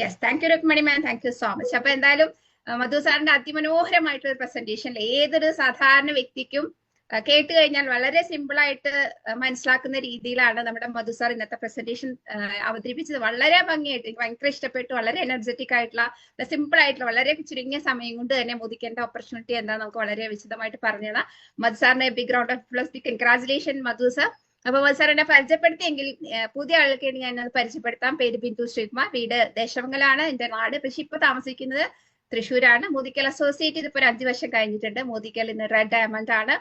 Yes thank you Rukmini ma'am thank you so much അപ്പൊ എന്തായാലും മധു സാറിന്റെ അതിമനോഹരമായിട്ടുള്ള പ്രസന്റേഷൻ ഏതൊരു സാധാരണ വ്യക്തിക്കും കേട്ട് കഴിഞ്ഞാൽ വളരെ സിമ്പിൾ ആയിട്ട് മനസ്സിലാക്കുന്ന രീതിയിലാണ് നമ്മുടെ മധു സാർ ഇന്നത്തെ പ്രസന്റേഷൻ അവതരിപ്പിച്ചത്. വളരെ ഭംഗിയായിട്ട് എനിക്ക് ഭയങ്കര ഇഷ്ടപ്പെട്ടു. വളരെ എനർജറ്റിക് ആയിട്ടുള്ള സിമ്പിൾ ആയിട്ടുള്ള വളരെ ചുരുങ്ങിയ സമയം കൊണ്ട് തന്നെ മോദിക്കേണ്ട ഓപ്പർച്യൂണിറ്റി എന്താ നമുക്ക് വളരെ വിശദമായിട്ട് പറഞ്ഞതാണ് മധു സാറിന്റെ big round off plus the congratulation Madhu sir അപ്പൊ സാർ എന്നെ പരിചയപ്പെടുത്തിയെങ്കിൽ പുതിയ ആളുകൾക്ക് ഞാൻ അത് പരിചയപ്പെടുത്താം. പേര് ബിന്ദു ശ്രീകുമാർ. വീട് ദേശമംഗലാണ് എന്റെ നാട് പക്ഷെ ഇപ്പൊ താമസിക്കുന്നത് തൃശ്ശൂരാണ്. മോദിക്കൽ അസോസിയേറ്റ് ഇതിപ്പോ ഒരു അഞ്ചു വർഷം കഴിഞ്ഞിട്ടുണ്ട്. മോദിക്കൽ ഇന്ന് റെഡ് ഡയമണ്ട് ആണ്.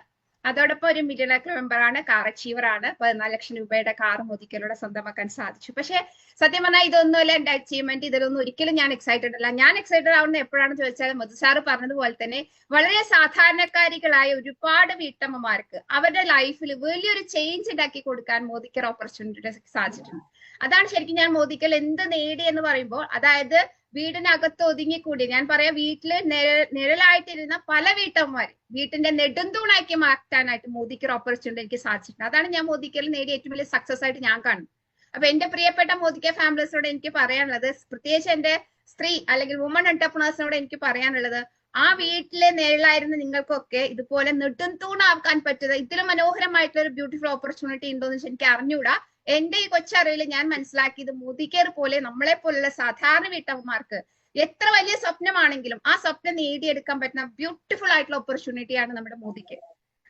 അതോടൊപ്പം ഒരു മിഡിൽ മെമ്പർ ആണ് കാർ അച്ചീവർ ആണ്. പതിനാല് ലക്ഷം രൂപയുടെ കാർ മോദിക്കലൂടെ സ്വന്തമാക്കാൻ സാധിച്ചു. പക്ഷേ സത്യം പറഞ്ഞാൽ ഇതൊന്നുമല്ല എന്റെ അച്ചീവ്മെന്റ് ഇതിലൊന്നും ഒരിക്കലും ഞാൻ എക്സൈറ്റഡ് അല്ല. ഞാൻ എക്സൈറ്റഡ് ആവുന്നത് എപ്പോഴാണെന്ന് ചോദിച്ചാൽ മധു സാറ് പറഞ്ഞതുപോലെ തന്നെ വളരെ സാധാരണക്കാരികളായ ഒരുപാട് വീട്ടമ്മമാർക്ക് അവരുടെ ലൈഫിൽ വലിയൊരു ചേഞ്ച് ഉണ്ടാക്കി കൊടുക്കാൻ മോദിക്കർ ഓപ്പർച്യൂണിറ്റി സാധിച്ചിട്ടുണ്ട്. അതാണ് ശരിക്കും ഞാൻ മോദിക്കൽ എന്ത് നേടി എന്ന് പറയുമ്പോൾ അതായത് വീടിനകത്ത് ഒതുങ്ങിക്കൂടി. ഞാൻ പറയാം വീട്ടിൽ നിഴ- നിഴലായിട്ടിരുന്ന പല വീട്ടമ്മമാർ വീട്ടിന്റെ നെടുന്തൂണാക്കി മാറ്റാനായിട്ട് ഒരു ഓപ്പർച്യൂണിറ്റി എനിക്ക് സാധിച്ചിട്ടുണ്ട്. അതാണ് ഞാൻ മോദിക്കൽ നേടിയ ഏറ്റവും വലിയ സക്സസ് ആയിട്ട് ഞാൻ കാണും അപ്പൊ എന്റെ പ്രിയപ്പെട്ട മോദിക്ക ഫാമിലീസിനോട് എനിക്ക് പറയാനുള്ളത് പ്രത്യേകിച്ച് എന്റെ സ്ത്രീ അല്ലെങ്കിൽ വുമൺ എന്റർപ്രണേഴ്സിനോട് എനിക്ക് പറയാനുള്ളത് ആ വീട്ടിലെ നിഴലായിരുന്ന നിങ്ങൾക്കൊക്കെ ഇതുപോലെ നെടുന്തൂണാക്കാൻ പറ്റുന്ന ഇതിലും മനോഹരമായിട്ടുള്ള ഒരു ബ്യൂട്ടിഫുൾ ഓപ്പർച്യൂണിറ്റി ഉണ്ടോന്ന് വെച്ചാൽ എനിക്ക് അറിഞ്ഞൂടാ. എന്റെ ഈ കൊച്ചറിവിൽ ഞാൻ മനസ്സിലാക്കിയത് മോദിക്കേർ പോലെ നമ്മളെ പോലുള്ള സാധാരണ വീട്ടമ്മമാർക്ക് എത്ര വലിയ സ്വപ്നമാണെങ്കിലും ആ സ്വപ്നം നേടിയെടുക്കാൻ പറ്റുന്ന ബ്യൂട്ടിഫുൾ ആയിട്ടുള്ള ഓപ്പർച്യൂണിറ്റിയാണ് നമ്മുടെ മോദിക്ക്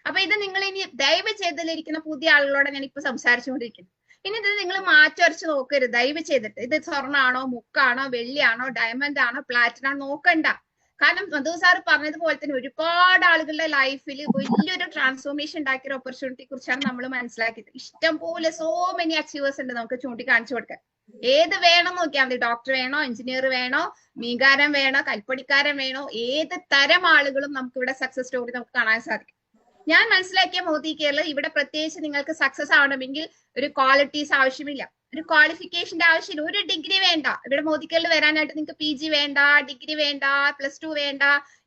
അപ്പൊ ഇത് നിങ്ങൾ ഇനി ദയവ് ചെയ്തിരിക്കുന്ന പുതിയ ആളുകളോട് ഞാൻ ഇപ്പൊ സംസാരിച്ചുകൊണ്ടിരിക്കുന്നു. ഇനി ഇത് നിങ്ങൾ മാറ്റുരച്ച് നോക്കരുത്. ദയവ് ചെയ്തിട്ട് ഇത് സ്വർണാണോ മുക്കാണോ വെള്ളിയാണോ ഡയമണ്ട് ആണോ പ്ലാറ്റിനാണോ നോക്കണ്ട. കാരണം മധു സാർ പറഞ്ഞതുപോലെ തന്നെ ഒരുപാട് ആളുകളുടെ ലൈഫിൽ വലിയൊരു ട്രാൻസ്ഫോർമേഷൻ ഉണ്ടാക്കിയ ഒരു ഓപ്പർച്യൂണിറ്റിയെ കുറിച്ചാണ് നമ്മൾ മനസ്സിലാക്കിയത്. ഇഷ്ടം പോലെ സോ മെനി അച്ചീവേഴ്സ് ഉണ്ട് നമുക്ക് ചൂണ്ടിക്കാണിച്ചു കൊടുക്കാൻ. ഏത് വേണം നോക്കിയാൽ മതി. ഡോക്ടർ വേണോ എഞ്ചിനീയർ വേണോ മീകാരം വേണോ കൽപ്പണിക്കാരൻ വേണോ ഏത് തരം ആളുകളും നമുക്ക് ഇവിടെ സക്സസ് സ്റ്റോറി നമുക്ക് കാണാൻ സാധിക്കും. ഞാൻ മനസ്സിലാക്കിയ മോദി കേരള ഇവിടെ പ്രത്യേകിച്ച് നിങ്ങൾക്ക് സക്സസ് ആവണമെങ്കിൽ ഒരു ക്വാളിറ്റീസ് ആവശ്യമില്ല. ഒരു ക്വാളിഫിക്കേഷന്റെ ആവശ്യമില്ല. ഒരു ഡിഗ്രി വേണ്ട. ഇവിടെ മോദിക്കലിൽ വരാനായിട്ട് നിങ്ങൾക്ക് പി ജി വേണ്ട ഡിഗ്രി വേണ്ട പ്ലസ് ടു വേണ്ട.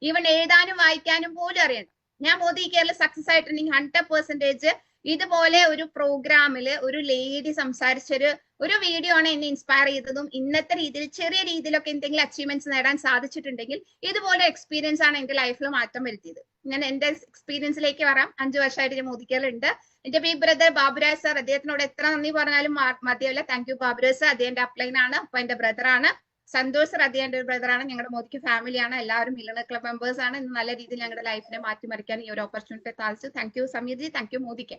ഈവൻ എഴുതാനും വായിക്കാനും പോലും അറിയണ്ട. ഞാൻ മോദി കേരള സക്സസ് ആയിട്ടുണ്ടെങ്കിൽ ഹൺഡ്രഡ് പെർസെന്റേജ് ഇതുപോലെ ഒരു പ്രോഗ്രാമിൽ ഒരു ലേഡി സംസാരിച്ചൊരു ഒരു വീഡിയോ ആണ് എന്നെ ഇൻസ്പയർ ചെയ്തതും ഇന്നത്തെ രീതിയിൽ ചെറിയ രീതിയിലൊക്കെ എന്തെങ്കിലും അച്ചീവ്മെന്റ്സ് നേടാൻ സാധിച്ചിട്ടുണ്ടെങ്കിൽ ഇതുപോലെ എക്സ്പീരിയൻസ് ആണ് എന്റെ ലൈഫിൽ മാറ്റം വരുത്തിയത്. ഞാൻ എന്റെ എക്സ്പീരിയൻസിലേക്ക് വരാം. അഞ്ചു വർഷമായിട്ട് ഞാൻ മോദിക്കലുണ്ട് എന്റെ ബിഗ് ബ്രദർ ബാബുരാജ് സാർ അദ്ദേഹത്തിനോട് എത്ര നന്ദി പറഞ്ഞാലും മതിയല്ല താങ്ക് യു ബാബുരാജ് സാർ അദ്ദേഹം അപ്ലൈൻ ആണ് അപ്പൊ എന്റെ ബ്രദർ ആണ്. സന്തോഷ് സർ ഒരു ബ്രദറാണ് ഞങ്ങളുടെ മോദിക്ക് ഫാമിലിയാണ് എല്ലാവരും മില്ലണ ക്ലബ് മെമ്പേഴ്സ് ആണ്. ഇന്ന് നല്ല രീതിയിൽ ഞങ്ങളുടെ ലൈഫിനെ മാറ്റിമറിക്കാൻ ഈ ഒരു ഓപ്പർച്യൂണിറ്റി സാധിച്ചു thank you Sameer ji thank you മോദിക്ക്.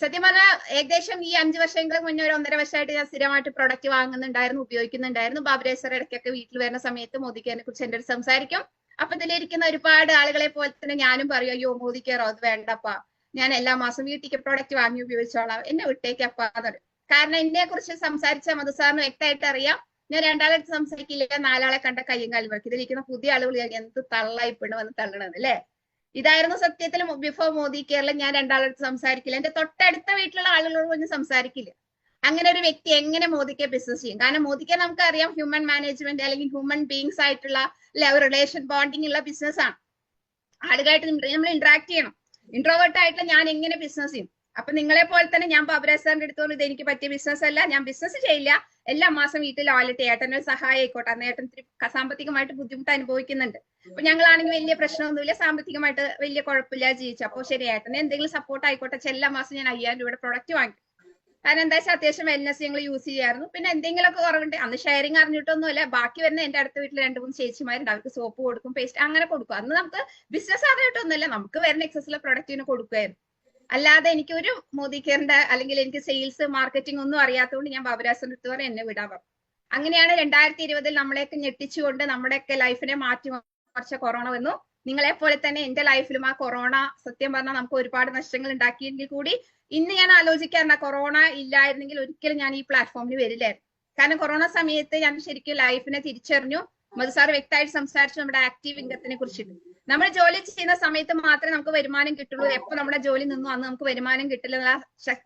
സത്യം പറഞ്ഞാൽ ഏകദേശം ഈ അഞ്ച് വർഷങ്ങൾക്ക് മുന്നേ ഒരു ഒന്നര വർഷമായിട്ട് ഞാൻ സ്ഥിരമായിട്ട് പ്രൊഡക്റ്റ് വാങ്ങുന്നുണ്ടായിരുന്നു ഉപയോഗിക്കുന്നുണ്ടായിരുന്നു. ബാബു സർ ഇടയ്ക്കൊക്കെ വീട്ടിൽ വരുന്ന സമയത്ത് മോദിക്ക് അതിനെ കുറിച്ച് ഒരു സംസാരിക്കും. അപ്പൊ ഇതിലിരിക്കുന്ന ഒരുപാട് ആളുകളെ പോലെ തന്നെ ഞാനും പറയും അയ്യോ മോദിക്കാറോ അത് വേണ്ടപ്പാ. ഞാൻ എല്ലാ മാസം വീട്ടിലേക്ക് പ്രൊഡക്റ്റ് വാങ്ങി ഉപയോഗിച്ചോളാം. എന്നെ വിട്ടേക്കപ്പാന്ന് പറയും. കാരണം എന്നെ കുറിച്ച് സംസാരിച്ച മധു സാറിന് വ്യക്തമായിട്ട് അറിയാം. ഞാൻ രണ്ടാളെടുത്ത് സംസാരിക്കില്ല. നാലാളെ കണ്ട കയ്യും കാലും വർക്ക് ഇതിലിരിക്കുന്ന പുതിയ ആളുകൾ എന്ത് തള്ളായി വന്ന് തള്ളണത് അല്ലേ? ഇതായിരുന്നു സത്യത്തിൽ ബിഫോർ മോദി കേരളം ഞാൻ രണ്ടാളടുത്ത് സംസാരിക്കില്ല. എന്റെ തൊട്ടടുത്ത വീട്ടിലുള്ള ആളുകളോട് ഒന്നും സംസാരിക്കില്ല. അങ്ങനെ ഒരു വ്യക്തി എങ്ങനെ മോദിക്ക് ബിസിനസ് ചെയ്യും? കാരണം മോദിക്ക് നമുക്കറിയാം ഹ്യൂമൻ മാനേജ്മെന്റ് അല്ലെങ്കിൽ ഹ്യൂമൻ ബീങ്സ് ആയിട്ടുള്ള അല്ലെ ഒരു റിലേഷൻ ബോണ്ടിങ് ഉള്ള ബിസിനസ് ആണ്. ആളുകളായിട്ട് നമ്മൾ ഇന്ററാക്ട് ചെയ്യണം. ഇൻട്രോവേർട്ട് ആയിട്ടുള്ള ഞാൻ എങ്ങനെ ബിസിനസ് ചെയ്യും? അപ്പൊ നിങ്ങളെ പോലെ തന്നെ ഞാൻ ബാബുരാജ് സാറിന്റെ അടുത്ത് പറഞ്ഞു ഇത് എനിക്ക് പറ്റിയ ബിസിനസ് അല്ല ഞാൻ ബിസിനസ് ചെയ്യില്ല. എല്ലാ മാസം വീട്ടിൽ ഓലറ്റ് ഏട്ടനൊരു സഹായം ആയിക്കോട്ടെ. അന്ന് ഏട്ടൻ സാമ്പത്തികമായിട്ട് ബുദ്ധിമുട്ട് അനുഭവിക്കുന്നുണ്ട്. അപ്പൊ ഞങ്ങളാണെങ്കിൽ വലിയ പ്രശ്നമൊന്നുമില്ല. സാമ്പത്തികമായിട്ട് വലിയ കുഴപ്പമില്ല ജീവിച്ചു. അപ്പൊ ശരി ഏട്ടനെ എന്തെങ്കിലും സപ്പോർട്ട് ആയിക്കോട്ടെ. എല്ലാ മാസം ഞാൻ അയ്യായിരം രൂപയുടെ പ്രൊഡക്റ്റ് വാങ്ങി. കാരണം എന്താ വെച്ചാൽ അത്യാവശ്യം വെൽനസ് ഞങ്ങൾ യൂസ് ചെയ്യായിരുന്നു. പിന്നെ എന്തെങ്കിലും ഒക്കെ കുറവുണ്ട്. അന്ന് ഷെയറിങ് അറിഞ്ഞിട്ടൊന്നുമില്ല. ബാക്കി വരുന്ന എന്റെ അടുത്ത വീട്ടിൽ രണ്ട് മൂന്ന് ചേച്ചിമാരുണ്ട്. അവർക്ക് സോപ്പ് കൊടുക്കും പേസ്റ്റ് അങ്ങനെ കൊടുക്കും. അന്ന് നമുക്ക് ബിസിനസ് അറിയിട്ടൊന്നുമില്ല നമുക്ക് വരുന്ന എക്സസിലെ പ്രൊഡക്റ്റിന് കൊടുക്കുമായിരുന്നു. അല്ലാതെ എനിക്ക് ഒരു മോദി കെയറിന്റെ അല്ലെങ്കിൽ എനിക്ക് സെയിൽസ് മാർക്കറ്റിംഗ് ഒന്നും അറിയാത്തതുകൊണ്ട് ഞാൻ ബാബുരാസിന്റെ അടുത്ത് പറഞ്ഞ് എന്നെ വിടാൻ പറഞ്ഞു. അങ്ങനെയാണ് രണ്ടായിരത്തി ഇരുപതിൽ നമ്മളെയൊക്കെ ഞെട്ടിച്ചുകൊണ്ട് നമ്മുടെയൊക്കെ ലൈഫിനെ മാറ്റി മറിച്ച കൊറോണ വന്നു. നിങ്ങളെ പോലെ തന്നെ എന്റെ ലൈഫിലും ആ കൊറോണ സത്യം പറഞ്ഞാൽ നമുക്ക് ഒരുപാട് നഷ്ടങ്ങൾ ഉണ്ടാക്കിയെങ്കിൽ കൂടി ഇന്ന് ഞാൻ ആലോചിക്കാറുണ്ട് കൊറോണ ഇല്ലായിരുന്നെങ്കിൽ ഒരിക്കലും ഞാൻ ഈ പ്ലാറ്റ്ഫോമിൽ വരില്ലായിരുന്നു. കാരണം കൊറോണ സമയത്ത് ഞാൻ ശരിക്കും ലൈഫിനെ തിരിച്ചറിഞ്ഞു. മധു സാർ വ്യക്തമായിട്ട് സംസാരിച്ചു നമ്മുടെ ആക്റ്റീവ് ഇൻകത്തിനെ കുറിച്ചിട്ട്. നമ്മൾ ജോലി ചെയ്യുന്ന സമയത്ത് മാത്രമേ നമുക്ക് വരുമാനം കിട്ടുള്ളൂ. എപ്പോ നമ്മുടെ ജോലി നിന്നു അന്ന് നമുക്ക് വരുമാനം കിട്ടില്ല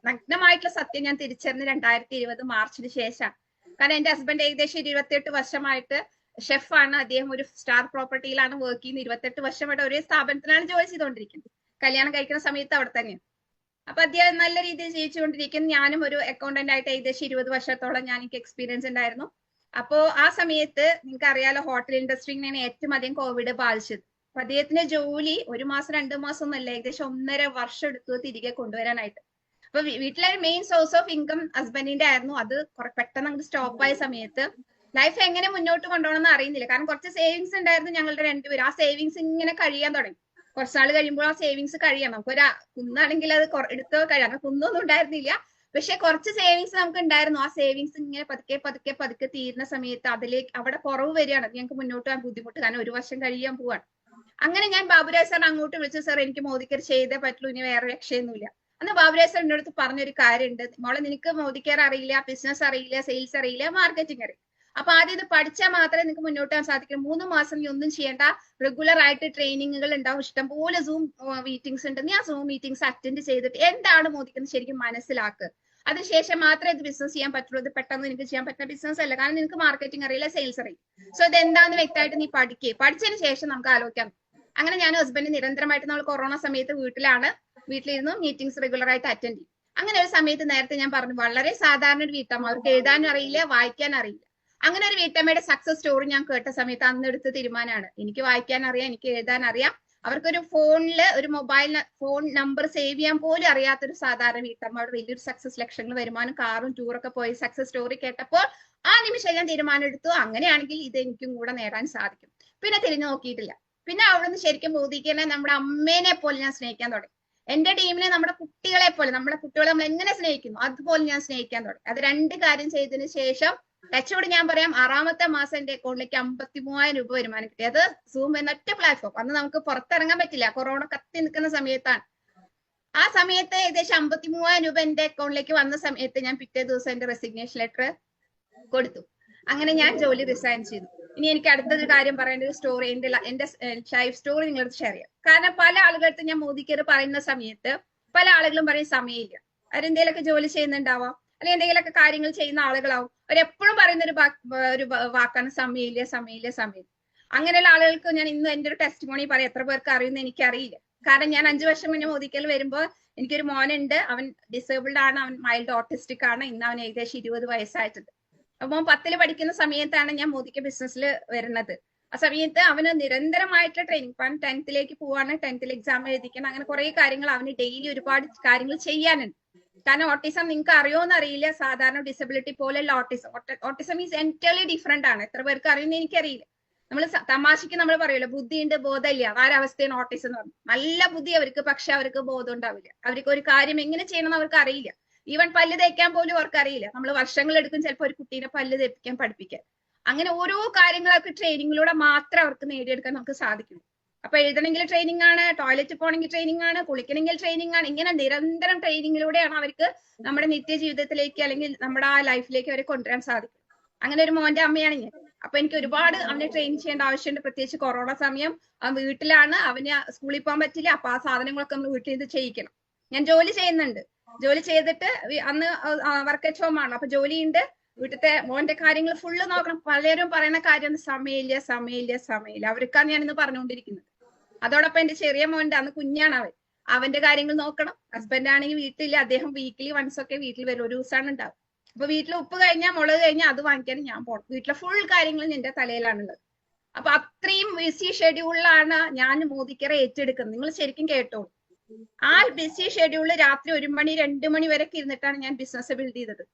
നഗ്നമായിട്ടുള്ള സത്യം ഞാൻ തിരിച്ചറിഞ്ഞ് രണ്ടായിരത്തി ഇരുപത് മാർച്ചിന് ശേഷം. കാരണം എന്റെ ഹസ്ബൻഡ് ഏകദേശം ഇരുപത്തിയെട്ട് വർഷമായിട്ട് ഷെഫാണ് അദ്ദേഹം ഒരു സ്റ്റാർ പ്രോപ്പർട്ടിയിലാണ് വർക്ക് ചെയ്യുന്നത്. ഇരുപത്തെട്ട് വർഷമായിട്ട് ഒരേ സ്ഥാപനത്തിലാണ് ജോലി ചെയ്തുകൊണ്ടിരിക്കുന്നത്. കല്യാണം കഴിക്കുന്ന സമയത്ത് അവിടെ തന്നെയാണ് അപ്പൊ അദ്ദേഹം നല്ല രീതിയിൽ ജീവിച്ചുകൊണ്ടിരിക്കുന്നു. ഞാനും ഒരു അക്കൗണ്ടന്റ് ആയിട്ട് ഏകദേശം ഇരുപത് വർഷത്തോളം ഞാൻ എനിക്ക് എക്സ്പീരിയൻസ് ഉണ്ടായിരുന്നു. അപ്പോ ആ സമയത്ത് നിങ്ങൾക്ക് അറിയാലോ ഹോട്ടൽ ഇൻഡസ്ട്രീനെയാണ് ഏറ്റവും അധികം കോവിഡ് ബാധിച്ചത്. അദ്ദേഹത്തിന്റെ ജോലി ഒരു മാസം രണ്ടു മാസം ഒന്നല്ല ഏകദേശം ഒന്നര വർഷം എടുത്തു തിരികെ കൊണ്ടുവരാനായിട്ട്. അപ്പൊ വീട്ടിലെ മെയിൻ സോഴ്സ് ഓഫ് ഇൻകം ഹസ്ബൻഡിന്റെ ആയിരുന്നു. അത് പെട്ടെന്ന് അങ്ങ് സ്റ്റോപ്പ് ആയ സമയത്ത് ലൈഫ് എങ്ങനെ മുന്നോട്ട് കൊണ്ടുപോകണം എന്ന് അറിയുന്നില്ല. കാരണം കുറച്ച് സേവിങ്സ് ഉണ്ടായിരുന്നു ഞങ്ങളുടെ രണ്ടുപേരും. ആ സേവിങ്സ് ഇങ്ങനെ കഴിയാൻ തുടങ്ങി. കുറച്ചാൾ കഴിയുമ്പോൾ ആ സേവിങ്സ് കഴിയാം നമുക്കൊരു കുന്നാണെങ്കിൽ അത് എടുത്തോ കഴിയാം കുന്നൊന്നും ഉണ്ടായിരുന്നില്ല. പക്ഷെ കുറച്ച് സേവിങ്സ് നമുക്ക് ഉണ്ടായിരുന്നു. ആ സേവിങ്സ് ഇങ്ങനെ പതുക്കെ പതുക്കെ പതുക്കെ തീരുന്ന സമയത്ത് അതിലേക്ക് അവിടെ കുറവ് വരികയാണ്. ഞങ്ങൾക്ക് മുന്നോട്ട് പോകാൻ ബുദ്ധിമുട്ട്. കാരണം ഒരു വർഷം കഴിയാൻ പോവാണ്. അങ്ങനെ ഞാൻ ബാബുരാജ് സാറിനെ അങ്ങോട്ട് വിളിച്ചു. സാർ എനിക്ക് മോദിക്കർ ചെയ്തേ പറ്റുള്ളൂ. ഇനി വേറെ രക്ഷയൊന്നുമില്ല. അന്ന് ബാബുരാജ് സാർ എന്റെ അടുത്ത് പറഞ്ഞൊരു കാര്യമുണ്ട്. മോളെ നിനക്ക് മോദിക്കർ അറിയില്ല ബിസിനസ് അറിയില്ല സെയിൽസ് അറിയില്ല മാർക്കറ്റിംഗ് അറിയില്ല. അപ്പൊ ആദ്യം ഇത് പഠിച്ചാൽ മാത്രമേ നിങ്ങൾക്ക് മുന്നോട്ട് പോകാൻ സാധിക്കൂ മൂന്ന് മാസം നീ ഒന്നും ചെയ്യേണ്ട. റെഗുലർ ആയിട്ട് ട്രെയിനിങ്ങുകൾ ഉണ്ടാവും. ഇഷ്ടംപോലെ സൂം മീറ്റിംഗ്സ് ഉണ്ട്. നീ ആ സൂം മീറ്റിംഗ്സ് അറ്റൻഡ് ചെയ്തിട്ട് എന്താണ് മോദിക്കുന്നത് ശരിക്കും മനസ്സിലാക്കുക? അതിനുശേഷം മാത്രമേ ഇത് ബിസിനസ് ചെയ്യാൻ പറ്റുള്ളൂ. ഇത് പെട്ടെന്ന് നിനക്ക് ചെയ്യാൻ പറ്റുന്ന ബിസിനസ് അല്ല. കാരണം നിനക്ക് മാർക്കറ്റിംഗ് അറിയില്ല സെയിൽസ് അറിയില്ല. സോ ഇത് എന്താന്ന് വ്യക്തമായിട്ട് നീ പഠിക്കുക പഠിച്ചതിന് ശേഷം നമുക്ക് ആലോചിക്കാം. അങ്ങനെ ഞാൻ ഹസ്ബൻഡ് നിരന്തരമായിട്ട് നമ്മൾ കൊറോണ സമയത്ത് വീട്ടിലാണ്. വീട്ടിലിരുന്നു മീറ്റിംഗ്സ് റെഗുലർ ആയിട്ട് അറ്റൻഡ് ചെയ്യും. അങ്ങനെ ഒരു സമയത്ത് നേരത്തെ ഞാൻ പറഞ്ഞു വളരെ സാധാരണ ഒരു വീട്ടമ്മ. അവർക്ക് എഴുതാൻ അറിയില്ല വായിക്കാൻ അറിയില്ല. അങ്ങനെ ഒരു വീട്ടമ്മയുടെ സക്സസ് സ്റ്റോറി ഞാൻ കേട്ട സമയത്ത് അന്ന് എടുത്ത തീരുമാനമാണ്. എനിക്ക് വായിക്കാൻ അറിയാം എനിക്ക് എഴുതാൻ അറിയാം. അവർക്കൊരു ഫോണിൽ ഒരു മൊബൈൽ ഫോൺ നമ്പർ സേവ് ചെയ്യാൻ പോലും അറിയാത്തൊരു സാധാരണ വീട്ടമ്മയുടെ വലിയൊരു സക്സസ് ലക്ഷങ്ങൾ വരുമാനം കാറും ടൂറൊക്കെ പോയി സക്സസ് സ്റ്റോറി കേട്ടപ്പോൾ ആ നിമിഷം ഞാൻ തീരുമാനം എടുത്തു. അങ്ങനെയാണെങ്കിൽ ഇത് എനിക്കും കൂടെ നേടാൻ സാധിക്കും. പിന്നെ തിരിഞ്ഞു നോക്കിയിട്ടില്ല. പിന്നെ അവിടുന്ന് ശരിക്കും ബോധിക്കണേ നമ്മുടെ അമ്മേനെ പോലെ ഞാൻ സ്നേഹിക്കാൻ തുടങ്ങി. എന്റെ ടീമിനെ നമ്മുടെ കുട്ടികളെ പോലെ നമ്മുടെ കുട്ടികളെ നമ്മൾ എങ്ങനെ സ്നേഹിക്കുന്നു? അതുപോലെ ഞാൻ സ്നേഹിക്കാൻ തുടങ്ങി. അത് രണ്ട് കാര്യം ചെയ്തതിന് ശേഷം ടച്ചോട് ഞാൻ പറയാം ആറാമത്തെ മാസം എന്റെ അക്കൗണ്ടിലേക്ക് അമ്പത്തി മൂവായിരം രൂപ വരുമാനം കിട്ടി. അത് സൂം എന്ന ഒറ്റ പ്ലാറ്റ്ഫോം അന്ന് നമുക്ക് പുറത്തിറങ്ങാൻ പറ്റില്ല. കൊറോണ കത്തി നിൽക്കുന്ന സമയത്താണ്. ആ സമയത്ത് ഏകദേശം അമ്പത്തി മൂവായിരം രൂപ എന്റെ അക്കൗണ്ടിലേക്ക് വന്ന സമയത്ത് ഞാൻ പിറ്റേ ദിവസം എന്റെ റെസിഗ്നേഷൻ ലെറ്റർ കൊടുത്തു. അങ്ങനെ ഞാൻ ജോലി റിസൈൻ ചെയ്തു. ഇനി എനിക്ക് അടുത്തൊരു കാര്യം പറയേണ്ട ഒരു സ്റ്റോറി എന്റെ എന്റെ ലൈഫ് സ്റ്റോറി നിങ്ങളടുത്ത് ഷെയർ ചെയ്യാം. കാരണം പല ആളുകൾക്ക് ഞാൻ മോദിക്കേറ് പറയുന്ന സമയത്ത് പല ആളുകളും പറയും സമയമില്ല. അവരെന്തെങ്കിലുമൊക്കെ ജോലി ചെയ്യുന്നുണ്ടാവാം. അല്ലെങ്കിൽ എന്തെങ്കിലുമൊക്കെ കാര്യങ്ങൾ ചെയ്യുന്ന ആളുകളാവും. അവരെപ്പോഴും പറയുന്ന ഒരു ഒരു വാക്കാണ് സമയമില്ല സമയമില്ല സമയം അങ്ങനെയുള്ള ആളുകൾക്ക് ഞാൻ ഇന്ന് എന്റെ ഒരു ടെസ്റ്റ് മോണി പറയാം. എത്ര പേർക്ക് അറിയുന്ന എനിക്കറിയില്ല. കാരണം ഞാൻ അഞ്ചു വർഷം മുന്നേ മോദിക്കൽ വരുമ്പോൾ എനിക്കൊരു മോനുണ്ട്. അവൻ ഡിസേബിൾഡ് ആണ്. അവൻ മൈൽഡ് ഓട്ടിസ്റ്റിക് ആണ്. ഇന്ന് അവൻ ഏകദേശം ഇരുപത് വയസ്സായിട്ടുണ്ട്. അപ്പൊ പത്തിൽ പഠിക്കുന്ന സമയത്താണ് ഞാൻ മോദിക്ക് ബിസിനസ്സിൽ വരുന്നത്. ആ സമയത്ത് അവന് നിരന്തരമായിട്ടുള്ള ട്രെയിനിങ് ഇപ്പം ടെൻത്തിലേക്ക് പോവാണ്. ടെൻത്തിൽ എക്സാം എഴുതിക്കണം. അങ്ങനെ കുറെ കാര്യങ്ങൾ അവന് ഡെയിലി ഒരുപാട് കാര്യങ്ങൾ ചെയ്യാനുണ്ട്. കാരണം ഓട്ടിസം നിങ്ങൾക്ക് അറിയോന്ന് അറിയില്ല. സാധാരണ ഡിസബിലിറ്റി പോലെയുള്ള autism autism is entirely different ആണ്. എത്ര പേർക്ക് അറിയുന്ന എനിക്കറിയില്ല. നമ്മൾ തമാശക്ക് നമ്മൾ പറയുമല്ലോ ബുദ്ധിയുണ്ട് ബോധമില്ല. ആരവസ്ഥയാണ് ഓട്ടിസം എന്ന് പറഞ്ഞു. നല്ല ബുദ്ധി അവർക്ക് പക്ഷെ അവർക്ക് ബോധം ഉണ്ടാവില്ല. അവർക്ക് ഒരു കാര്യം എങ്ങനെ ചെയ്യണമെന്ന് അവർക്ക് അറിയില്ല. ഈവൻ പല്ല് തേക്കാൻ പോലും അവർക്ക് അറിയില്ല. നമ്മൾ വർഷങ്ങൾ എടുക്കും ചിലപ്പോൾ ഒരു കുട്ടീനെ പല്ല് തേപ്പിക്കാൻ പഠിപ്പിക്കാൻ. അങ്ങനെ ഓരോ കാര്യങ്ങളൊക്കെ ട്രെയിനിങ്ങിലൂടെ മാത്രം അവർക്ക് നേടിയെടുക്കാൻ നമുക്ക് സാധിക്കുള്ളൂ അപ്പൊ എഴുതണമെങ്കിൽ ട്രെയിനിങ് ആണ് ടോയ്ലറ്റ് പോകണമെങ്കിൽ ട്രെയിനിങ് ആണ് കുളിക്കണമെങ്കിൽ ട്രെയിനിങ് ആണ്. ഇങ്ങനെ നിരന്തരം ട്രെയിനിങ്ങിലൂടെയാണ് അവർക്ക് നമ്മുടെ നിത്യ ജീവിതത്തിലേക്ക് അല്ലെങ്കിൽ നമ്മുടെ ആ ലൈഫിലേക്ക് അവരെ കൊണ്ടുവരാൻ സാധിക്കും അങ്ങനെ ഒരു മോന്റെ അമ്മയാണ് ഞാൻ. അപ്പൊ എനിക്ക് ഒരുപാട് അവനെ ട്രെയിൻ ചെയ്യേണ്ട ആവശ്യമുണ്ട്. പ്രത്യേകിച്ച് കൊറോണ സമയം. അവൻ വീട്ടിലാണ്. അവന് സ്കൂളിൽ പോകാൻ പറ്റില്ല. അപ്പൊ ആ സാധനങ്ങളൊക്കെ നമ്മൾ വീട്ടിൽ നിന്ന് ചെയ്യിക്കണം. ഞാൻ ജോലി ചെയ്യുന്നുണ്ട്. ജോലി ചെയ്തിട്ട് അന്ന് വർക്ക് അറ്റ് ഹോം ആണ്. അപ്പൊ ജോലിയുണ്ട് വീട്ടിലത്തെ മോന്റെ കാര്യങ്ങൾ ഫുള്ള് നോക്കണം. പലരും പറയുന്ന കാര്യം സമയമില്ല സമയമില്ല സമയമില്ല. അവർക്കാണ് ഞാൻ ഇന്ന് പറഞ്ഞുകൊണ്ടിരിക്കുന്നത്. അതോടൊപ്പം എന്റെ ചെറിയ മോന്റെ അന്ന് കുഞ്ഞാണ് അവൻ. അവന്റെ കാര്യങ്ങൾ നോക്കണം. ഹസ്ബൻഡ് ആണെങ്കിൽ വീട്ടിൽ അദ്ദേഹം വീക്കിലി വൺസ് ഒക്കെ വീട്ടിൽ വരും. ഒരു ദിവസമാണ് ഉണ്ടാവും അപ്പൊ വീട്ടിൽ ഉപ്പ് കഴിഞ്ഞാൽ മുളക് കഴിഞ്ഞാൽ അത് വാങ്ങിക്കാൻ ഞാൻ പോകണം വീട്ടിലെ ഫുൾ കാര്യങ്ങൾ നിന്റെ തലയിലാണുള്ളത്. അപ്പൊ അത്രയും ബിസി ഷെഡ്യൂളിലാണ് ഞാൻ മോദിക്കറെ ഏറ്റെടുക്കുന്നത്. നിങ്ങൾ ശരിക്കും കേട്ടോളൂ. ആ ബിസി ഷെഡ്യൂളിൽ രാത്രി ഒരു മണി രണ്ട് മണി വരെ ഇരുന്നിട്ടാണ് ഞാൻ ബിസിനസ് ബിൽഡ് ചെയ്തത്.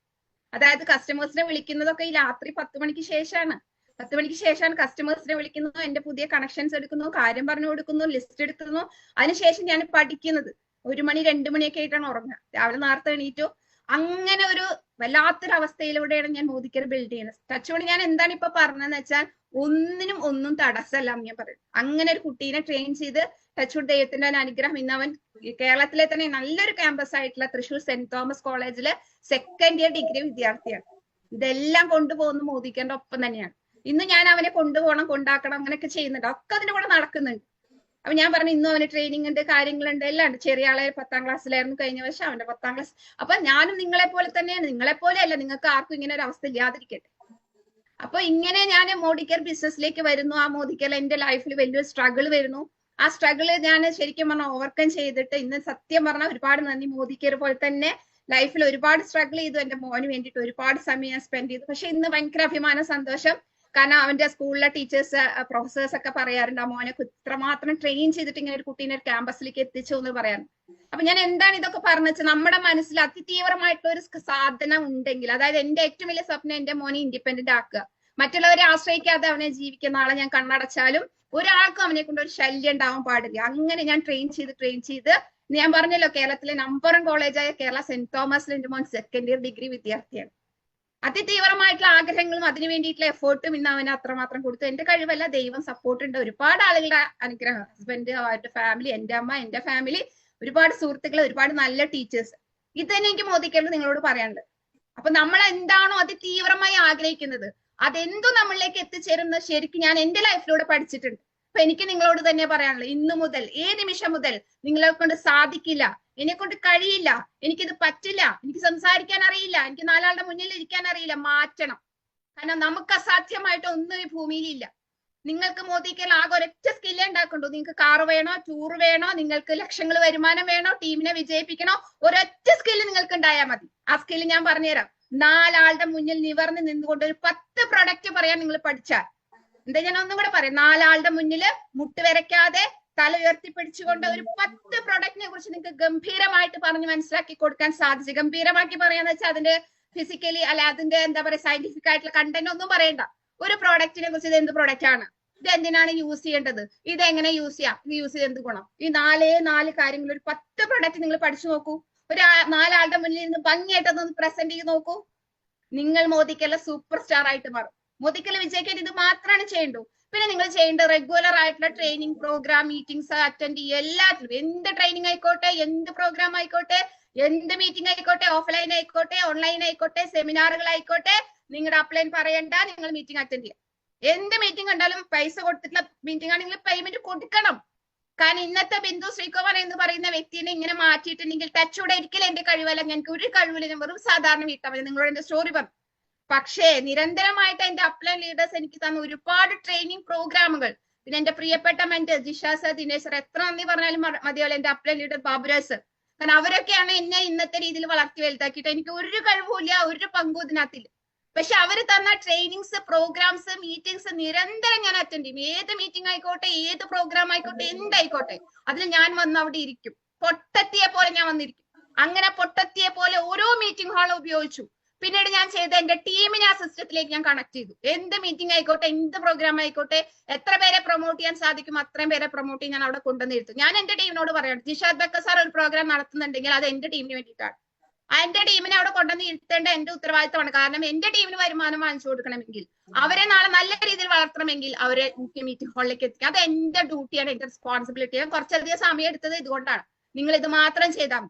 അതായത് കസ്റ്റമേഴ്സിനെ വിളിക്കുന്നതൊക്കെ ഈ രാത്രി പത്ത് മണിക്ക് ശേഷമാണ്. പത്ത് മണിക്ക് ശേഷമാണ് കസ്റ്റമേഴ്സിനെ വിളിക്കുന്നു എന്റെ പുതിയ കണക്ഷൻസ് എടുക്കുന്നു കാര്യം പറഞ്ഞു കൊടുക്കുന്നു ലിസ്റ്റ് എടുക്കുന്നു. അതിനുശേഷം ഞാൻ പഠിക്കുന്നത്. ഒരു മണി രണ്ടു മണിയൊക്കെ ആയിട്ടാണ് ഉറങ്ങുക. രാവിലെ നേരത്തെ എണീറ്റു. അങ്ങനെ ഒരു വല്ലാത്തൊരു അവസ്ഥയിലൂടെയാണ് ഞാൻ മോദിക്കർ ബിൽഡ് ചെയ്യുന്നത്. ടച്ചോട് ഞാൻ എന്താണ് ഇപ്പൊ പറഞ്ഞതെന്ന് വെച്ചാൽ ഒന്നിനും ഒന്നും തടസ്സമല്ല ഞാൻ പറയും. അങ്ങനെ ഒരു കുട്ടീനെ ട്രെയിൻ ചെയ്ത് ടച്ചൂഡ് ദൈവത്തിന്റെ അനുഗ്രഹം ഇന്ന് അവൻ കേരളത്തിലെ തന്നെ നല്ലൊരു ക്യാമ്പസ് ആയിട്ടുള്ള തൃശൂർ സെന്റ് തോമസ് കോളേജിലെ സെക്കൻഡ് ഇയർ ഡിഗ്രി വിദ്യാർത്ഥിയാണ്. ഇതെല്ലാം കൊണ്ടുപോകുന്ന മോദിക്കറിന്റെ ഒപ്പം തന്നെയാണ്. ഇന്ന് ഞാൻ അവനെ കൊണ്ടുപോകണം കൊണ്ടാക്കണം അങ്ങനെയൊക്കെ ചെയ്യുന്നുണ്ട്. ഒക്കെ അതിന്റെ കൂടെ നടക്കുന്നുണ്ട്. അപ്പൊ ഞാൻ പറഞ്ഞു ഇന്നും അവന് ട്രെയിനിങ് ഉണ്ട് കാര്യങ്ങളുണ്ട് എല്ലാം ഉണ്ട്. ചെറിയ ആളെ പത്താം ക്ലാസ്സിലായിരുന്നു കഴിഞ്ഞ വർഷം അവന്റെ പത്താം ക്ലാസ് അപ്പൊ ഞാനും നിങ്ങളെ പോലെ തന്നെയാണ്. നിങ്ങളെ പോലെ അല്ല നിങ്ങൾക്ക് ആർക്കും ഇങ്ങനെ ഒരു അവസ്ഥ ഇല്ലാതിരിക്കട്ടെ. അപ്പൊ ഇങ്ങനെ ഞാൻ മോഡിക്കർ ബിസിനസ്സിലേക്ക് വരുന്നു. ആ മോദിക്കൽ എന്റെ ലൈഫിൽ വലിയൊരു സ്ട്രഗിൾ വരുന്നു. ആ സ്ട്രഗിൾ ഞാൻ ശരിക്കും പറഞ്ഞാൽ ഓവർകം ചെയ്തിട്ട് ഇന്ന് സത്യം പറഞ്ഞാൽ ഒരുപാട് നന്ദി മോദിക്കർ പോലെ തന്നെ ലൈഫിൽ ഒരുപാട് സ്ട്രഗിൾ ചെയ്തു എന്റെ മോന് വേണ്ടിയിട്ട് ഒരുപാട് സമയം സ്പെൻഡ് ചെയ്തു. പക്ഷെ ഇന്ന് ഭയങ്കര അഭിമാന സന്തോഷം. കാരണം അവന്റെ സ്കൂളിലെ ടീച്ചേഴ്സ് പ്രൊഫസേഴ്സ് ഒക്കെ പറയാറുണ്ട് ആ മോനെ ഇത്രമാത്രം ട്രെയിൻ ചെയ്തിട്ട് ഇങ്ങനെ ഒരു കുട്ടീനെ ക്യാമ്പസിലേക്ക് എത്തിച്ചു എന്ന് പറയാൻ. അപ്പൊ ഞാൻ എന്താണ് ഇതൊക്കെ പറഞ്ഞത്? നമ്മുടെ മനസ്സിൽ അതിതീവ്രമായിട്ടുള്ള ഒരു സാധനം ഉണ്ടെങ്കിൽ അതായത് എന്റെ ഏറ്റവും വലിയ സ്വപ്നം എന്റെ മോനെ ഇൻഡിപെൻഡന്റ് ആക്കുക. മറ്റുള്ളവരെ ആശ്രയിക്കാതെ അവനെ ജീവിക്കുന്ന ആളെ ഞാൻ കണ്ണടച്ചാലും ഒരാൾക്കും അവനെ കൊണ്ട് ഒരു ശല്യം ഉണ്ടാവാൻ പാടില്ല. അങ്ങനെ ഞാൻ ട്രെയിൻ ചെയ്ത് ട്രെയിൻ ചെയ്ത് ഞാൻ പറഞ്ഞല്ലോ കേരളത്തിലെ നമ്പർ വൺ കോളേജായ കേരള സെന്റ് തോമസ് എന്റെ മോൻ സെക്കൻഡ് ഇയർ ഡിഗ്രി വിദ്യാർത്ഥിയാണ്. അതിതീവ്രമായിട്ടുള്ള ആഗ്രഹങ്ങളും അതിനു വേണ്ടിയിട്ടുള്ള എഫേർട്ടും ഇന്ന് അവന് അത്രമാത്രം കൊടുത്തു. എന്റെ കഴിവല്ല ദൈവം സപ്പോർട്ട് ഉണ്ട്. ഒരുപാട് ആളുകളുടെ അനുഗ്രഹം. ഹസ്ബൻഡ് അവരുടെ ഫാമിലി എന്റെ അമ്മ എന്റെ ഫാമിലി ഒരുപാട് സുഹൃത്തുക്കൾ ഒരുപാട് നല്ല ടീച്ചേഴ്സ് ഇത് തന്നെ എനിക്ക് മോദിക്കേണ്ടത് നിങ്ങളോട് പറയാനുണ്ട് അപ്പൊ നമ്മൾ എന്താണോ അതിതീവ്രമായി ആഗ്രഹിക്കുന്നത് അതെന്തോ നമ്മളിലേക്ക് എത്തിച്ചേരുന്നത് ശരിക്കും ഞാൻ എന്റെ ലൈഫിലൂടെ പഠിച്ചിട്ടുണ്ട്. അപ്പൊ എനിക്ക് നിങ്ങളോട് തന്നെ പറയാനുള്ളത് ഇന്നു മുതൽ ഏ നിമിഷം മുതൽ നിങ്ങളെ കൊണ്ട് സാധിക്കില്ല. എന്നെ കൊണ്ട് കഴിയില്ല. എനിക്കിത് പറ്റില്ല. എനിക്ക് സംസാരിക്കാൻ അറിയില്ല. എനിക്ക് നാലാളുടെ മുന്നിൽ ഇരിക്കാൻ അറിയില്ല. മാറ്റണം. കാരണം നമുക്ക് അസാധ്യമായിട്ട് ഒന്നും ഈ ഭൂമിയിലില്ല. നിങ്ങൾക്ക് മോദിക്കൽ ആകെ ഒരൊറ്റ സ്കില്ലേ ഉണ്ടാക്കണ്ടോ നിങ്ങൾക്ക് കാർ വേണോ ടൂർ വേണോ നിങ്ങൾക്ക് ലക്ഷങ്ങൾ വരുമാനം വേണോ ടീമിനെ വിജയിപ്പിക്കണോ ഒരൊറ്റ സ്കില്ല് നിങ്ങൾക്ക് ഉണ്ടായാൽ മതി. ആ സ്കില്ല് ഞാൻ പറഞ്ഞുതരാം. നാലാളുടെ മുന്നിൽ നിവർന്ന് നിന്നുകൊണ്ട് ഒരു പത്ത് പ്രൊഡക്റ്റ് പറയാൻ നിങ്ങൾ പഠിച്ചാൽ. എന്താ ഞാൻ ഒന്നും കൂടെ പറയാം. നാലാളുടെ മുന്നിൽ മുട്ട് വരയ്ക്കാതെ തല ഉയർത്തിപ്പിടിച്ചുകൊണ്ട് ഒരു പത്ത് പ്രൊഡക്റ്റിനെ കുറിച്ച് നിങ്ങൾക്ക് ഗംഭീരമായിട്ട് പറഞ്ഞ് മനസ്സിലാക്കി കൊടുക്കാൻ സാധിച്ചു. ഗംഭീരമാക്കി പറയാന്ന് വെച്ചാൽ അതിന്റെ ഫിസിക്കലി അല്ല അതിന്റെ എന്താ പറയാ സയന്റിഫിക് ആയിട്ടുള്ള കണ്ടന്റ് ഒന്നും പറയണ്ട. ഒരു പ്രോഡക്റ്റിനെ കുറിച്ച് ഇത് എന്ത് പ്രോഡക്റ്റ് ആണ്? ഇത് എന്തിനാണ് യൂസ് ചെയ്യേണ്ടത്? ഇത് എങ്ങനെ യൂസ് ചെയ്യാം? ഇത് യൂസ് ചെയ്ത് എന്ത് ഗുണം? ഈ നാലേ നാല് കാര്യങ്ങൾ ഒരു പത്ത് പ്രൊഡക്റ്റ് നിങ്ങൾ പഠിച്ചു നോക്കൂ. ഒരു നാലാളുടെ മുന്നിൽ നിന്ന് ഭംഗിയായിട്ട് അതൊന്ന് പ്രസന്റ് ചെയ്ത് നോക്കൂ. നിങ്ങൾ മോദിക്കല്ല സൂപ്പർ സ്റ്റാർ ആയിട്ട് മാറും. മോദിക്കല്ല വിജയിക്കാൻ ഇത് മാത്രമാണ് ചെയ്യേണ്ടു. പിന്നെ നിങ്ങൾ ചെയ്യേണ്ട റെഗുലർ ആയിട്ടുള്ള ട്രെയിനിങ് പ്രോഗ്രാം മീറ്റിംഗ്സ് അറ്റൻഡ് ചെയ്യുക എല്ലാത്തിലും എന്ത് ട്രെയിനിങ് ആയിക്കോട്ടെ എന്ത് പ്രോഗ്രാം ആയിക്കോട്ടെ എന്ത് മീറ്റിംഗ് ആയിക്കോട്ടെ ഓഫ്ലൈൻ ആയിക്കോട്ടെ ഓൺലൈൻ ആയിക്കോട്ടെ സെമിനാറുകൾ ആയിക്കോട്ടെ നിങ്ങളുടെ അപ്ലൈൻ പറയണ്ട നിങ്ങൾ മീറ്റിംഗ് അറ്റൻഡ് ചെയ്യുക. എന്ത് മീറ്റിംഗ് കണ്ടാലും പൈസ കൊടുത്തിട്ടുള്ള മീറ്റിംഗ് ആണെങ്കിൽ പേയ്മെന്റ് കൊടുക്കണം. കാരണം ഇന്നത്തെ ബിന്ദു ശ്രീകുമാർ എന്ന് പറയുന്ന വ്യക്തിനെ ഇങ്ങനെ മാറ്റിയിട്ടുണ്ടെങ്കിൽ ടച്ചോടെ ഒരിക്കലും എന്റെ കഴിവല്ല. ഞങ്ങൾക്ക് ഒരു കഴിവില്ല. ഞാൻ വെറും സാധാരണ വീട്ടാ മതി. നിങ്ങളോട് എന്റെ സ്റ്റോറി പറഞ്ഞു. പക്ഷേ നിരന്തരമായിട്ട് എന്റെ അപ്ലൈ ലീഡേഴ്സ് എനിക്ക് തന്ന ഒരുപാട് ട്രെയിനിങ് പ്രോഗ്രാമുകൾ പിന്നെ എന്റെ പ്രിയപ്പെട്ട mentor Jisha sir Dinesh sir എത്ര നന്ദി പറഞ്ഞാലും മതിയല്ലോ എന്റെ അപ്ലൈ ലീഡർ ബാബുരാജ് സർ കാരണം അവരൊക്കെയാണ് എന്നെ ഇന്നത്തെ രീതിയിൽ വളർത്തി വലുതാക്കിയിട്ട് എനിക്ക് ഒരു കഴിവുമില്ല ഒരു പങ്കും ഇതിനകത്തില്ല. പക്ഷെ അവർ തന്ന ട്രെയിനിങ്സ് പ്രോഗ്രാംസ് മീറ്റിംഗ്സ് നിരന്തരം ഞാൻ അറ്റൻഡ് ചെയ്യും. ഏത് മീറ്റിംഗ് ആയിക്കോട്ടെ ഏത് പ്രോഗ്രാം ആയിക്കോട്ടെ എന്തായിക്കോട്ടെ അതിൽ ഞാൻ വന്ന് അവിടെ ഇരിക്കും. പൊട്ടത്തിയെ പോലെ ഞാൻ വന്നിരിക്കും. അങ്ങനെ പൊട്ടത്തിയെ പോലെ ഓരോ മീറ്റിംഗ് ഹാളും ഉപയോഗിച്ചു. പിന്നീട് ഞാൻ ചെയ്ത എന്റെ ടീമിനെ ആ സിസ്റ്റത്തിലേക്ക് ഞാൻ കണക്ട് ചെയ്തു. എന്ത് മീറ്റിംഗ് ആയിക്കോട്ടെ എന്ത് പ്രോഗ്രാം ആയിക്കോട്ടെ എത്ര പേരെ പ്രൊമോട്ട് ചെയ്യാൻ സാധിക്കും അത്രയും പേരെ പ്രൊമോട്ട് ചെയ്യാൻ അവിടെ കൊണ്ടുവന്നിരുത്തും ഞാൻ എന്റെ ടീമിനോട് പറയണം ജിഷാദ് ബക്ക സാർ ഒരു പ്രോഗ്രാം നടത്തുന്നുണ്ടെങ്കിൽ അത് എന്റെ ടീമിന് വേണ്ടിയിട്ടാണ്. എന്റെ ടീമിനെ അവിടെ കൊണ്ടുവന്ന് ഇരുത്തേണ്ട എന്റെ ഉത്തരവാദിത്തമാണ്. കാരണം എന്റെ ടീമിന് വരുമാനം വാങ്ങിച്ചു കൊടുക്കണമെങ്കിൽ അവരെ നാളെ നല്ല രീതിയിൽ വളർത്തണമെങ്കിൽ അവരെ മീറ്റിംഗ് ഹാളിലേക്ക് എത്തിക്കുക അത് എന്റെ ഡ്യൂട്ടിയാണ് എന്റെ റെസ്പോൺസിബിലിറ്റിയാണ് കുറച്ചധികം സമയം എടുത്തത് ഇതുകൊണ്ടാണ്. നിങ്ങൾ ഇത് മാത്രം ചെയ്താൽ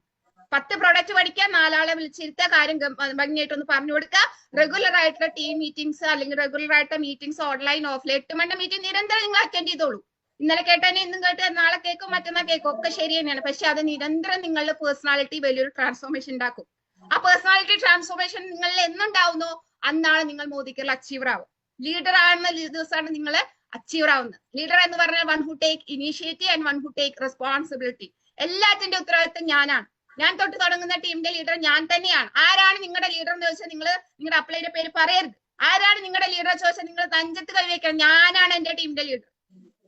പത്ത് പ്രൊഡക്റ്റ് പഠിക്കാൻ നാലാളെ വിളിച്ചിരുത്ത കാര്യം ഭംഗിയായിട്ടൊന്ന് പറഞ്ഞു കൊടുക്കുക. റെഗുലർ ആയിട്ടുള്ള ടീം മീറ്റിംഗ്സ് അല്ലെങ്കിൽ റെഗുലർ ആയിട്ടുള്ള മീറ്റിംഗ്സ് ഓൺലൈൻ ഓഫ്ലൈൻ എട്ട് മണി മീറ്റിംഗ് നിരന്തരം നിങ്ങൾ അറ്റൻഡ് ചെയ്തോളൂ. ഇന്നലെ കേട്ടതിനെ ഇന്നും കേട്ട് നാളെ കേൾക്കും മറ്റന്നാൾ കേൾക്കും ഒക്കെ ശരി തന്നെയാണ്. പക്ഷെ അത് നിരന്തരം നിങ്ങളുടെ പേഴ്സണാലിറ്റി വലിയൊരു ട്രാൻസ്ഫോർമേഷൻ ഉണ്ടാക്കും. ആ പേഴ്സണാലിറ്റി ട്രാൻസ്ഫോർമേഷൻ നിങ്ങളിൽ എന്നുണ്ടാവുന്നോ? അന്നാണ് നിങ്ങൾ മോദിക്കൽ അച്ചീവർ ആവും ലീഡർ ആവുന്ന ദിവസമാണ് നിങ്ങൾ അച്ചീവർ ആവുന്നത്. ലീഡർ എന്ന് പറഞ്ഞാൽ one who take initiative and one who take responsibility എല്ലാത്തിന്റെ ഉത്തരവാദിത്തം ഞാനാണ്. ഞാൻ തൊട്ട് തുടങ്ങുന്ന ടീമിന്റെ ലീഡർ ഞാൻ തന്നെയാണ്. ആരാണ് നിങ്ങളുടെ ലീഡർ എന്ന് ചോദിച്ചാൽ നിങ്ങൾ നിങ്ങളുടെ അപ്ലൈയുടെ പേര് പറയരുത്. ആരാണ് നിങ്ങളുടെ ലീഡർ ചോദിച്ചാൽ നിങ്ങൾ തഞ്ചത്ത് കൈവയ്ക്കണം ഞാനാണ് എന്റെ ടീമിന്റെ ലീഡർ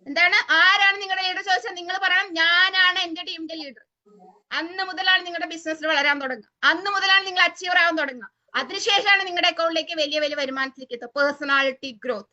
എന്താണ്? ആരാണ് നിങ്ങളുടെ ലീഡർ ചോദിച്ചാൽ നിങ്ങൾ പറയണം. ഞാനാണ് എന്റെ ടീമിന്റെ ലീഡർ അന്ന് മുതലാണ് നിങ്ങളുടെ ബിസിനസ് വളരാൻ തുടങ്ങുക. അന്ന് മുതലാണ് നിങ്ങൾ അച്ചീവർ ആവാൻ തുടങ്ങുക. അതിനുശേഷമാണ് നിങ്ങളുടെ അക്കൗണ്ടിലേക്ക് വലിയ വലിയ വരുമാനത്തിലേക്ക് എത്തുക. പേഴ്സണാലിറ്റി ഗ്രോത്ത്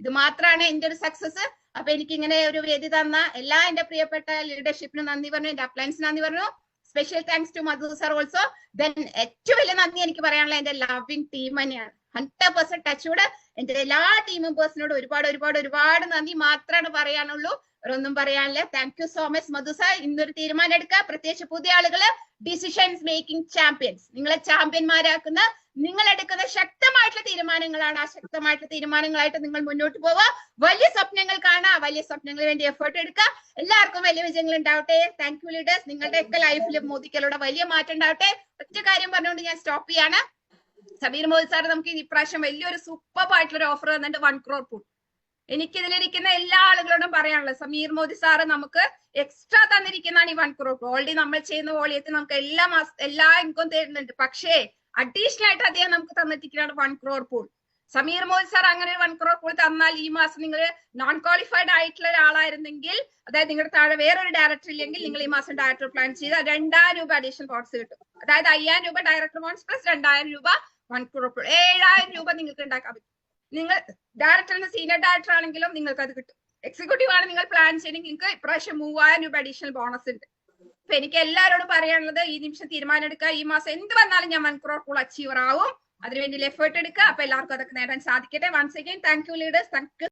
ഇത് മാത്രമാണ് എന്റെ ഒരു സക്സസ് അപ്പൊ എനിക്ക് ഇങ്ങനെ ഒരു വേദി തന്ന എല്ലാ എന്റെ പ്രിയപ്പെട്ട ലീഡർഷിപ്പിനും നന്ദി പറഞ്ഞു എന്റെ അപ്ലയൻസിന് നന്ദി പറഞ്ഞു. Special thanks to Madhu sir also then ഏറ്റവും വലിയ നന്ദി എനിക്ക് പറയാനുള്ള എന്റെ ലവിങ് ടീം തന്നെയാണ്. ഹൺഡ്രഡ് പെർസെന്റ് ടച്ചോട് എന്റെ എല്ലാ ടീം മെമ്പേഴ്സിനോട് ഒരുപാട് ഒരുപാട് ഒരുപാട് നന്ദി മാത്രമാണ് പറയാനുള്ളൂ. ഒന്നും പറയാനില്ല. താങ്ക് യു സോ മച്ച് മധുസ. ഇന്നൊരു തീരുമാനം എടുക്കുക പ്രത്യേകിച്ച് പുതിയ ആളുകൾ ഡിസിഷൻസ് മേക്കിംഗ് ചാമ്പ്യൻസ് നിങ്ങളെ ചാമ്പ്യന്മാരാക്കുന്ന നിങ്ങൾ എടുക്കുന്ന ശക്തമായിട്ടുള്ള തീരുമാനങ്ങളാണ്. ആ ശക്തമായിട്ടുള്ള തീരുമാനങ്ങളായിട്ട് നിങ്ങൾ മുന്നോട്ട് പോവുക. വലിയ സ്വപ്നങ്ങൾ കാണുക. വലിയ സ്വപ്നങ്ങൾക്ക് വേണ്ടി എഫേർട്ട് എടുക്കുക. എല്ലാവർക്കും വലിയ വിജയങ്ങൾ ഉണ്ടാവട്ടെ. താങ്ക് യു ലീഡേഴ്സ് നിങ്ങളുടെ ഒക്കെ ലൈഫിൽ മോദിക്കലൂടെ വലിയ മാറ്റം ഉണ്ടാവട്ടെ. ഒറ്റ കാര്യം പറഞ്ഞുകൊണ്ട് ഞാൻ സ്റ്റോപ്പ് ചെയ്യാണ്. സമീർ മോദി സാർ നമുക്ക് ഇപ്രാവശ്യം വലിയൊരു സൂപ്പർ ആയിട്ടുള്ള ഒരു ഓഫർ തന്നിട്ട് വൺ ക്രോർ ഫുഡ് എനിക്ക് ഇതിലിരിക്കുന്ന എല്ലാ ആളുകളോടും പറയാനുള്ളത് സമീർ മോദി സാറ് നമുക്ക് എക്സ്ട്രാ തന്നിരിക്കുന്നതാണ് ഈ വൺ ക്രോർ ഓൾറെഡി നമ്മൾ ചെയ്യുന്ന വോളിയത്തിൽ നമുക്ക് എല്ലാ മാസ എല്ലാ ഇൻകം തരുന്നുണ്ട്. പക്ഷേ അഡീഷണൽ ആയിട്ട് അദ്ദേഹം നമുക്ക് തന്നിരിക്കുന്നതാണ് one crore pool Sameer Modi sir അങ്ങനെ ഒരു വൺ ക്രോർ പൂൾ തന്നാൽ ഈ മാസം നിങ്ങൾ നോൺ ക്വാളിഫൈഡ് ആയിട്ടുള്ള ഒരാളായിരുന്നെങ്കിൽ അതായത് നിങ്ങളുടെ താഴെ വേറൊരു ഡയറക്ടർ ഇല്ലെങ്കിൽ നിങ്ങൾ ഈ മാസം ഡയറക്ടർ പ്ലാൻ ചെയ്ത് രണ്ടായിരം രൂപ അഡീഷണൽ ബോൺസ് കിട്ടും. അതായത് അയ്യായിരം രൂപ ഡയറക്ടർ ബോൺസ് പ്ലസ് രണ്ടായിരം രൂപ ക്രോർ ഏഴായിരം രൂപ നിങ്ങൾക്ക് ഉണ്ടാക്കാൻ പറ്റും. നിങ്ങൾ ഡയറക്ടറിന് സീനിയർ ഡയറക്ടർ ആണെങ്കിലും നിങ്ങൾക്ക് അത് കിട്ടും. എക്സിക്യൂട്ടീവ് ആണ് നിങ്ങൾ പ്ലാൻ ചെയ്യണമെങ്കിൽ നിങ്ങൾക്ക് ഇപ്രാവശ്യം മൂവായിരം രൂപ അഡീഷണൽ ബോണസ് ഉണ്ട്. അപ്പൊ എനിക്ക് എല്ലാവരോടും പറയാനുള്ളത് ഈ നിമിഷം തീരുമാനം എടുക്കുക. ഈ മാസം എന്ത് വന്നാലും ഞാൻ വൺ ക്രോർ ഫുൾ അച്ചീവർ ആവും. അതിനുവേണ്ടി എഫേർട്ട് എടുക്കുക. അപ്പൊ എല്ലാവർക്കും അതൊക്കെ നേടാൻ സാധിക്കട്ടെ. Once again thank you leaders thank